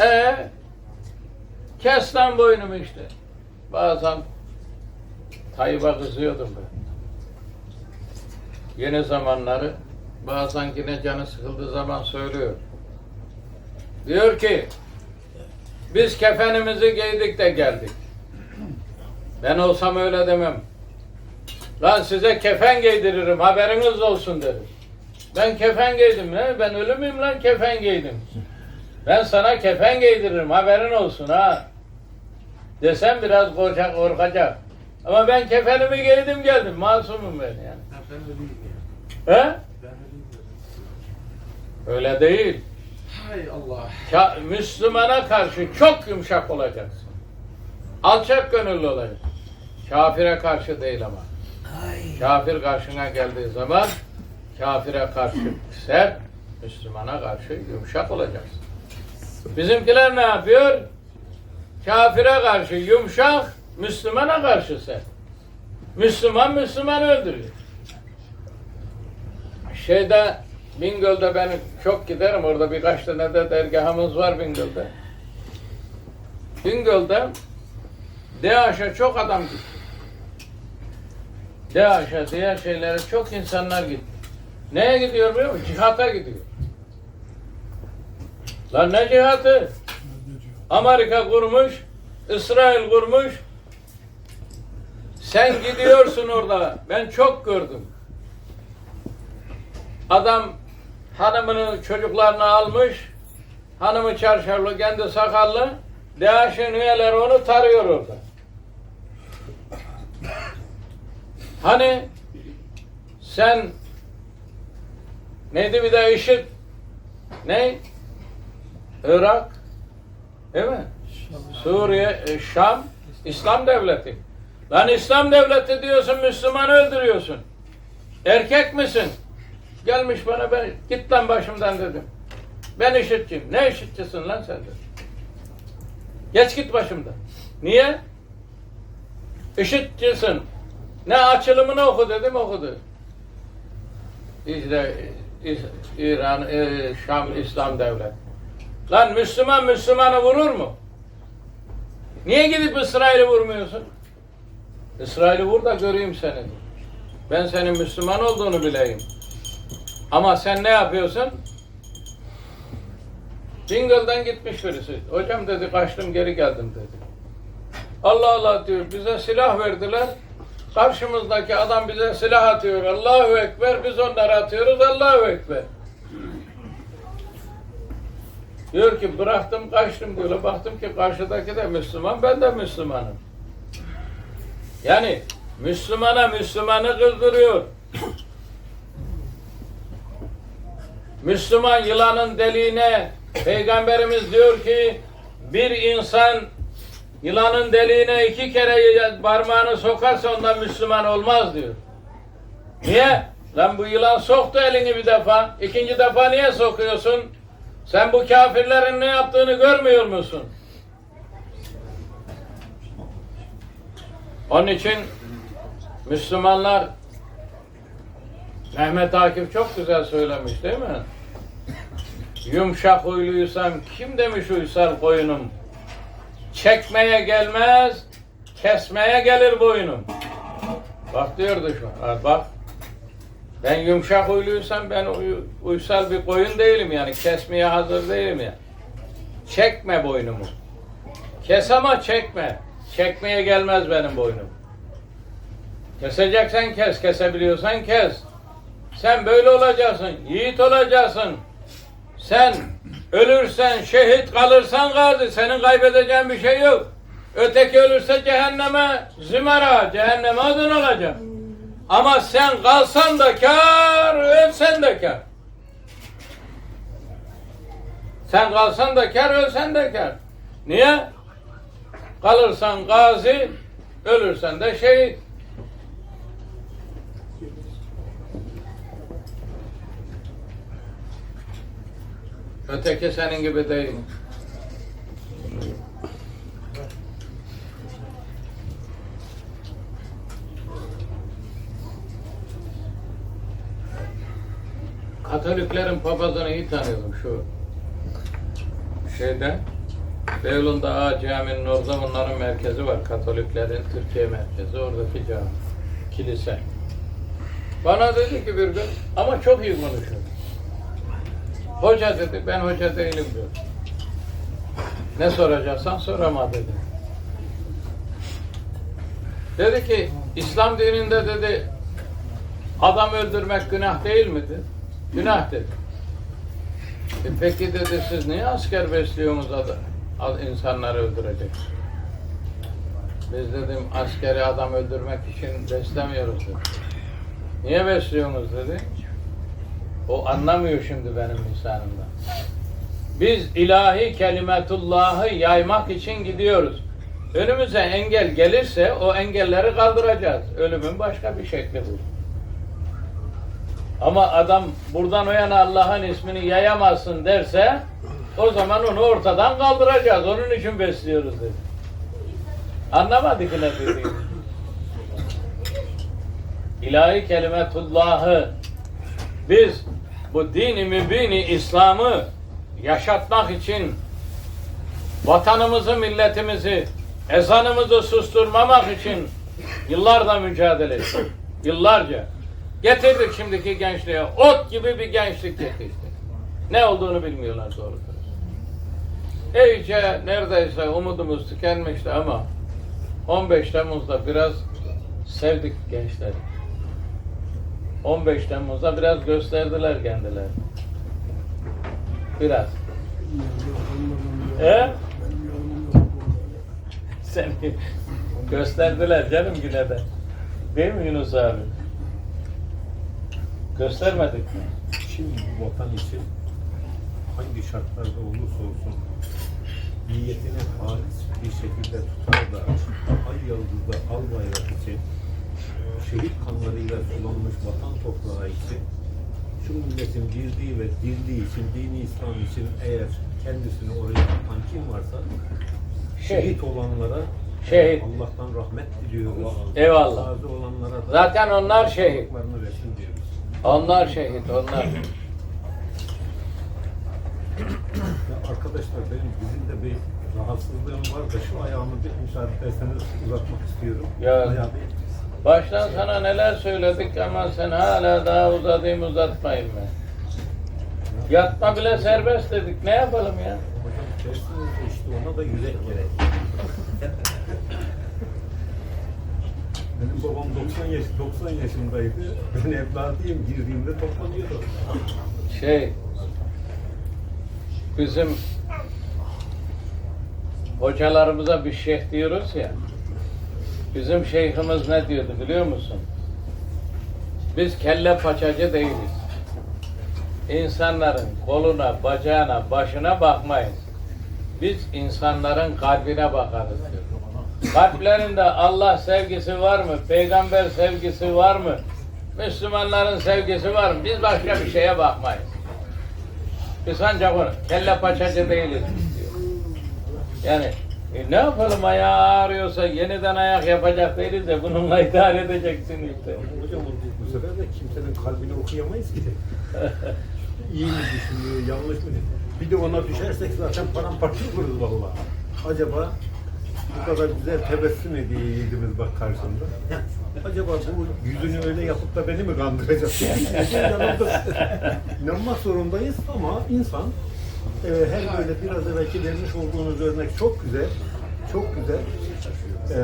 E kes lan boynumu işte. Bazen Tayyip'e kızıyordum ben. Yeni zamanları bazen yine canı sıkıldığı zaman söylüyor. Diyor ki biz kefenimizi giydik de geldik. Ben olsam öyle demem. Lan size kefen giydiririm haberiniz olsun dedim. Ben kefen giydim ne? Ben ölü müyüm lan kefen giydim. Ben sana kefen giydiririm haberin olsun ha. Desem biraz korkacak, korkacak. Ama ben kefenimi giydim geldim. Masumum ben yani. Ben öleyim ya. He? Ben öleyim Öyle değil. Hay Allah. Ka- Müslümana karşı çok yumuşak olacaksın. Alçak gönüllü olacaksın. Kafire karşı değil ama. Kafir karşına geldiği zaman kafire karşı sert, Müslümana karşı yumuşak olacaksın. Bizimkiler ne yapıyor? Kafire karşı yumuşak, Müslümana karşı sert. Müslüman Müslüman öldürüyor. Şeyde Bingöl'de ben çok giderim. Orada birkaç tane de dergahımız var Bingöl'de. Bingöl'de DAEŞ'e çok adam gitti. DAEŞ'e, diğer şeylere çok insanlar gitti. Neye gidiyor biliyor musun? Cihata gidiyor. Lan ne cihatı? Amerika kurmuş, İsrail kurmuş. Sen gidiyorsun orada. Ben çok gördüm. Adam hanımını çocuklarını almış. Hanımı çarşaflı, kendi sakallı. DAEŞ'in üyeleri onu tarıyor orada. Hani sen neydi bir de IŞİD ne? Irak değil mi? Suriye, e, Şam, İslam devleti. Lan İslam devleti diyorsun, Müslüman öldürüyorsun. Erkek misin? Gelmiş bana ben, git lan başımdan dedim. Ben işitçiyim. Ne işitçisin lan sen dedim. Geç git başımdan. Niye? İşitçisin. Ne açılımını oku dedim okudu. İşte İ- İran, e, Şam İslam devlet. Lan Müslüman Müslümanı vurur mu? Niye gidip İsrail'i vurmuyorsun? İsrail'i vur da göreyim seni. Ben senin Müslüman olduğunu bileyim. Ama sen ne yapıyorsun? Bingöl'den gitmiş birisi. Hocam dedi kaçtım geri geldim dedi. Allah Allah diyor bize silah verdiler. Karşımızdaki adam bize silah atıyor. Allahu Ekber biz onlara atıyoruz. Allahu Ekber. Diyor ki bıraktım kaçtım diyor. Baktım ki karşıdaki de Müslüman ben de Müslümanım. Yani Müslümana Müslümanı kızdırıyor. Müslüman yılanın deliğine Peygamberimiz diyor ki bir insan yılanın deliğine iki kere parmağını sokarsa ondan Müslüman olmaz diyor. Niye? Lan bu yılan soktu elini bir defa. ikinci defa niye sokuyorsun? Sen bu kafirlerin ne yaptığını görmüyor musun? Onun için Müslümanlar Mehmet Akif çok güzel söylemiş değil mi? Yumuşak huyluysam kim demiş uysal koyunum? Çekmeye gelmez, kesmeye gelir boynum. Bak diyor düşman. Bak. Ben yumuşak huyluysam ben uy- uysal bir koyun değilim yani. Kesmeye hazır değilim ya. Çekme boynumu. Kes ama çekme. Çekmeye gelmez benim boynum. Keseceksen kes, kesebiliyorsan kes. Sen böyle olacaksın, yiğit olacaksın. Sen ölürsen, şehit kalırsan gazi, senin kaybedeceğin bir şey yok. Öteki ölürse cehenneme, zümera, cehenneme adın olacak. Ama sen kalsan da kar, ölsen de kar. Sen kalsan da kar, ölsen de kar. Niye? Kalırsan gazi, ölürsen de şehit. Öteki senin gibi değil. Katoliklerin papazını iyi tanıyordum şu şeyde. Beyoğlu'nda Ağa Camii'nin orada onların merkezi var. Katoliklerin Türkiye merkezi. Oradaki cami. Kilise. Bana dedi ki bir gün ama çok iyi konuşuyor. Hoca dedi ben hoca değilim diyor. Ne soracaksan sor ama dedi. Dedi ki İslam dininde dedi adam öldürmek günah değil midir? Günah dedi. E peki dedi siz niye asker besliyorsunuz adam, ad- insanları öldürecek? Biz dedim askeri adam öldürmek için beslemiyoruz dedi. Niye besliyorsunuz dedi. O anlamıyor şimdi benim lisanımdan. Biz ilahi kelimetullahı yaymak için gidiyoruz. Önümüze engel gelirse o engelleri kaldıracağız. Ölümün başka bir şekli bu. Ama adam buradan o yana Allah'ın ismini yayamazsın derse o zaman onu ortadan kaldıracağız. Onun için besliyoruz dedi. Anlamadık ne dediğini. İlahi kelimetullahı biz bu dini mübini İslam'ı yaşatmak için vatanımızı, milletimizi, ezanımızı susturmamak için yıllarla mücadele ettik. Yıllarca. Getirdik şimdiki gençliğe. Ot gibi bir gençlik getirdik. Ne olduğunu bilmiyorlar doğru dürüst. İyice neredeyse umudumuz tükenmişti ama 15 Temmuz'da biraz sevdik gençleri. 15 Temmuz'da biraz gösterdiler kendileri. Biraz. He? Seni gösterdiler canım yine de. Değil mi Yunus abi? Göstermedik mi? Şimdi vatan için hangi şartlarda olursa olsun niyetini halis bir şekilde tutar da ay yıldızda al bayrak için şehit kanlarıyla sulanmış vatan toprağı için şu milletin birliği ve dirliği için, dini İslam için eğer kendisini oraya atan kim varsa şehit olanlara Şehit. Allah'tan rahmet diliyoruz. Eyvallah. Razı olanlara da Zaten onlar şehit. haklarını versin diyoruz. Onlar şehit, onlar. Ya arkadaşlar benim dizimde bir rahatsızlığım var da şu ayağımı bir müsaade ederseniz uzatmak istiyorum. Ya. Ayağı bir- Baştan sana neler söyledik ama sen hala daha uzatayım uzatmayayım ben. Yatma bile serbest dedik. Ne yapalım ya? Hocam işte ona da yürek gerek. Benim babam 90 yaş 90 yaşındaydı. Ben evladıyım girdiğimde toplanıyordu. Şey, bizim hocalarımıza bir şeyh diyoruz ya. Bizim şeyhimiz ne diyordu biliyor musun? Biz kelle paçacı değiliz. İnsanların koluna, bacağına, başına bakmayız. Biz insanların kalbine bakarız diyor. Kalplerinde Allah sevgisi var mı? Peygamber sevgisi var mı? Müslümanların sevgisi var mı? Biz başka bir şeye bakmayız. Biz ancak onu, kelle paçacı değiliz. Yani e, ne yapalım ayağı ağrıyorsa yeniden ayak yapacak değiliz de bununla idare edeceksin işte. Hocam bu, bu sefer de kimsenin kalbini okuyamayız ki. İyi mi düşünüyor, yanlış mı? Bir de ona düşersek zaten paramparça oluruz vallahi. Acaba bu kadar güzel tebessüm ediyor yiğidimiz bak karşımda. Acaba bu yüzünü öyle yapıp da beni mi kandıracak? İnanmak zorundayız ama insan e, her böyle biraz evvelki vermiş olduğunuz örnek çok güzel. Çok güzel. E,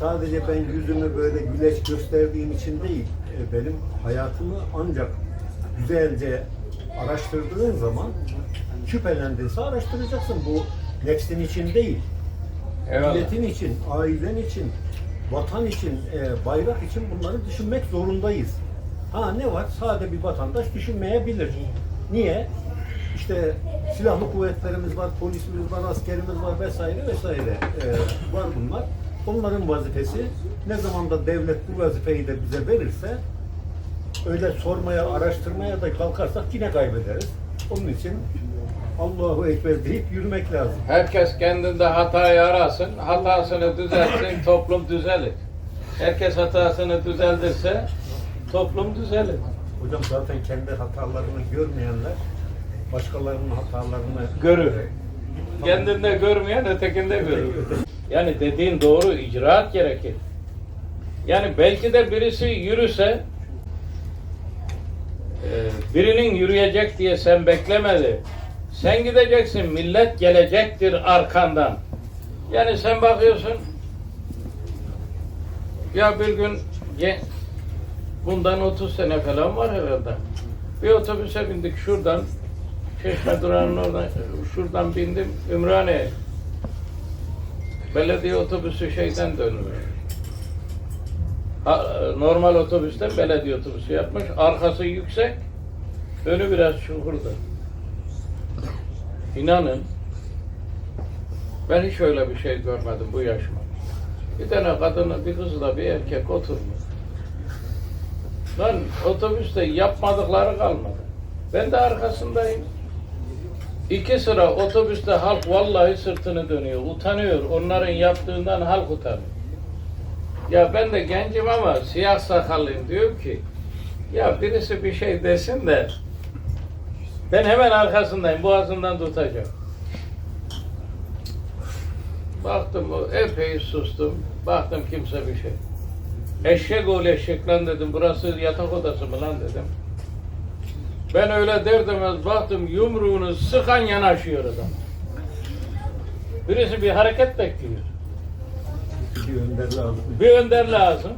sadece ben yüzümü böyle güleç gösterdiğim için değil, e, benim hayatımı ancak güzelce araştırdığın zaman şüphelendinse araştıracaksın. Bu nefsin için değil. Eyvallah. Milletin için, ailen için, vatan için, e, bayrak için bunları düşünmek zorundayız. Ha ne var? Sade bir vatandaş düşünmeyebilir. Niye? İşte silahlı kuvvetlerimiz var, polisimiz var, askerimiz var vesaire vesaire e, var bunlar. Onların vazifesi ne zaman da devlet bu vazifeyi de bize verirse öyle sormaya, araştırmaya da kalkarsak yine kaybederiz. Onun için Allahu Ekber deyip yürümek lazım. Herkes kendinde hatayı arasın, hatasını düzeltsin, toplum düzelir. Herkes hatasını düzeltirse toplum düzelir. Hocam zaten kendi hatalarını görmeyenler başkalarının hatalarını Görür. e, kendinde görmeyen ötekinde görür. Yani dediğin doğru icraat gerekir. Yani belki de birisi yürüse e, birinin yürüyecek diye sen beklemedi. Sen gideceksin, millet gelecektir arkandan. Yani sen bakıyorsun ya bir gün bundan 30 sene falan var herhalde. Bir otobüse bindik şuradan Çeşme durağının oradan şuradan bindim Ümraniye. Belediye otobüsü şeyden dönmüş. Normal otobüsten belediye otobüsü yapmış. Arkası yüksek, önü biraz çukurda. İnanın ben hiç öyle bir şey görmedim bu yaşıma. Bir tane kadını, bir kızla bir erkek oturmuş. Lan otobüste yapmadıkları kalmadı. Ben de arkasındayım. İki sıra otobüste halk vallahi sırtını dönüyor, utanıyor. Onların yaptığından halk utanıyor. Ya ben de gencim ama siyah sakallıyım diyorum ki ya birisi bir şey desin de ben hemen arkasındayım, boğazından tutacağım. Baktım o epey sustum. Baktım kimse bir şey. Eşek oğlu eşek lan dedim. Burası yatak odası mı lan dedim. Ben öyle der demez baktım yumruğunu sıkan yanaşıyor adam. Birisi bir hareket bekliyor. Bir önder lazım. Bir önder lazım.